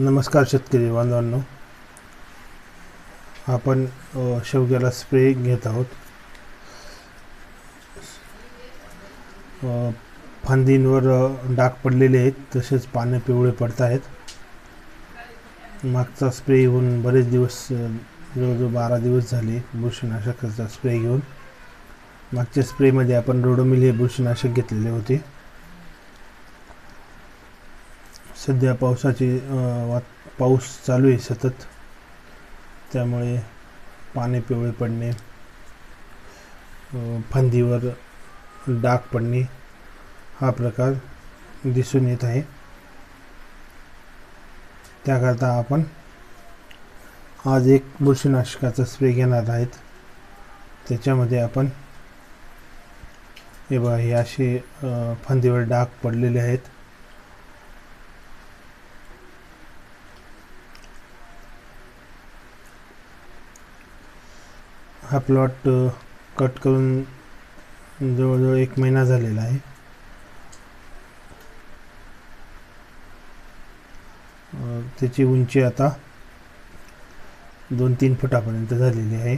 नमस्कार शेतकरी बांधवांनो. आपण शेवग्याला स्प्रे घेत आहोत. फांदींवर डाग पडलेले आहेत तसेच पाने पिवळे पडत आहेत. मागचा स्प्रे घेऊन बरेच दिवस जवळजवळ बारा दिवस झाले बुरशीनाशकाचा स्प्रे घेऊन. मागच्या स्प्रेमध्ये आपण रोडोमिल हे बुरशीनाशक घेतलेले होते. सध्या पावसाची वात पाऊस चालू आहे सतत. त्यामुळे पाने पिवळे पडणे फांदीवर डाग पडणे हा प्रकार दिसून येत आहे. त्याकरता आपण आज एक बुरशीनाशकाचा स्प्रे घेणार आहेत. त्याच्यामध्ये आपण हे बघा हे असे फांदीवर डाग पडलेले आहेत. हा प्लॉट कट करून जवळजवळ एक महिना झालेला आहे. त्याची उंची आता दोन तीन फुटापर्यंत झालेली आहे.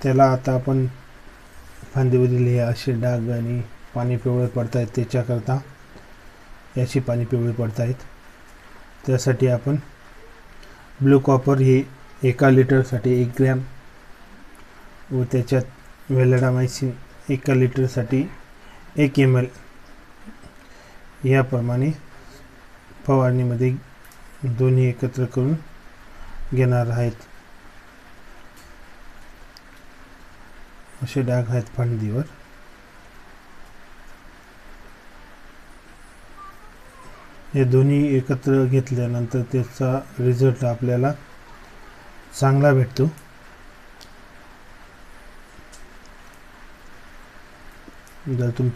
त्याला आता आपण फांदीवरील हे असे डाग आणि पाणी पिवळे पडत आहेत त्याच्याकरता याची पाणी पिवळी पडत आहेत त्यासाठी आपण ब्लू कॉपर हे एका लिटरसाठी एक ग्रॅम व त्याच्यात वेलडामायसिन एका लिटरसाठी एक एम एल याप्रमाणे फवारणीमध्ये दोन्ही एकत्र करून घेणार आहेत. असे डाग आहेत फांदीवर. हे दोन्ही एकत्र घेतल्यानंतर त्याचा रिझल्ट आपल्याला चांगला भेटतो. जर तुम